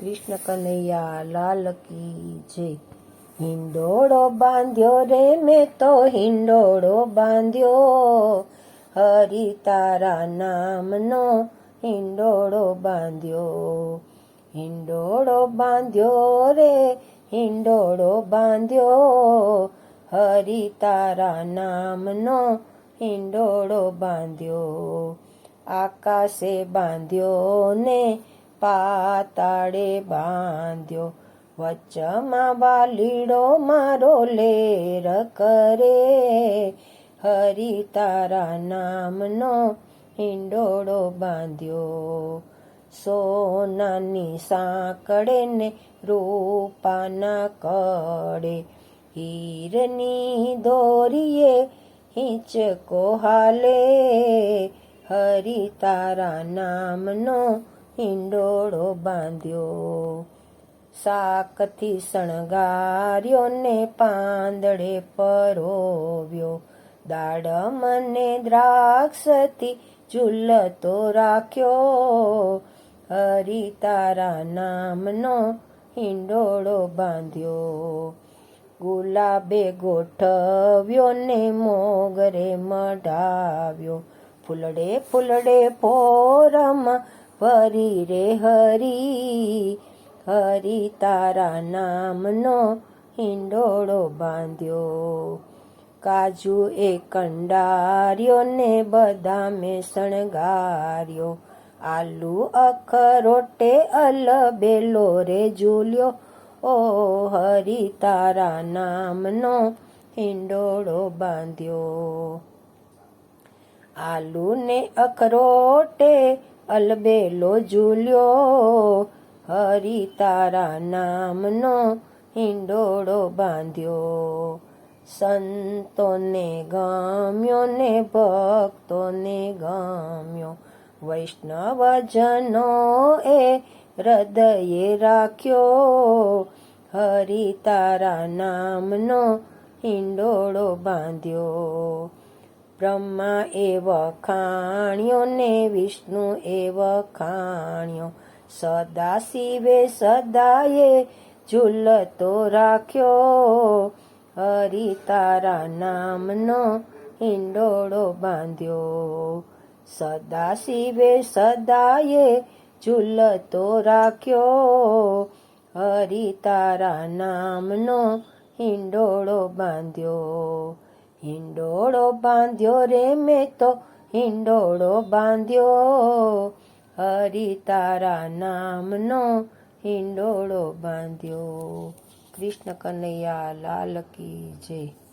કૃષ્ણ કનૈયા, લાલ કી જય. હિંડોળો બાંધ્યો રે, મેં તો હિંડોળો બાંધ્યો. હરિ તારા નામનો હિંડોળો બાંધ્યો. હિંડોળો બાંધ્યો રે, હિંડોળો બાંધ્યો. હરિ તારા નામનો હિંડોળો બાંધ્યો. આકાશે બાંધ્યો ને પાતાળે બાંધ્યો. વચ્ચમાં બાલીડો મારો લેર કરે. હરિ તારા નામનો હિંડોળો બાંધ્યો. સોનાની સાંકળે ને રૂપાના કડે હીરની દોરીએ હિંચકો હાલે. હરિ તારા નામનો હિંડોળો બાંધ્યો. શાકથી શણગાર્યો ને પાંદડે પરોવ્યો. દાડમને દ્રાક્ષથી ઝૂલતો રાખ્યો. હરિ તારા નામનો હિંડોળો બાંધ્યો. ગુલાબે ગોઠવ્યો ને મોગરે મઢાવ્યો. ફૂલડે ફૂલડે પોરમાં ભરી રે હરી હરી તારા નામનો હિંડોળો બાંધ્યો. કાજુ એ કંડાર્યો ને બદામે શણગાર્યો. આલુ, અખરોટે અલબેલો રે ઝૂલ્યો. ઓ હરી તારા નામનો હિંડોળો બાંધ્યો. આલુ ને અખરોટે અલબેલો ઝૂલ્યો, હરિ તારા નામનો હિંડોળો બાંધ્યો. સંતોને ગમ્યો ને ભક્તોને ગમ્યો. વૈષ્ણવજનો એ હૃદયે રાખ્યો, હરિ તારા નામનો હિંડોળો બાંધ્યો. બ્રહ્મા એ વખાણ્યો ને વિષ્ણુ એ વખાણ્યો સદા શિવે સદાએ ઝૂલતો રાખ્યો. હરિ તારા નામનો હિંડોળો બાંધ્યો. સદા શિવે સદાએ ઝૂલતો રાખ્યો. હરિ તારા નામનો હિંડોળો બાંધ્યો. હિંડોળો બાંધ્યો રે મેં તો, હિંડોળો બાંધ્યો. હરિ તારા નામનો હિંડોળો બાંધ્યો. કૃષ્ણ કનૈયા લાલ કી જય.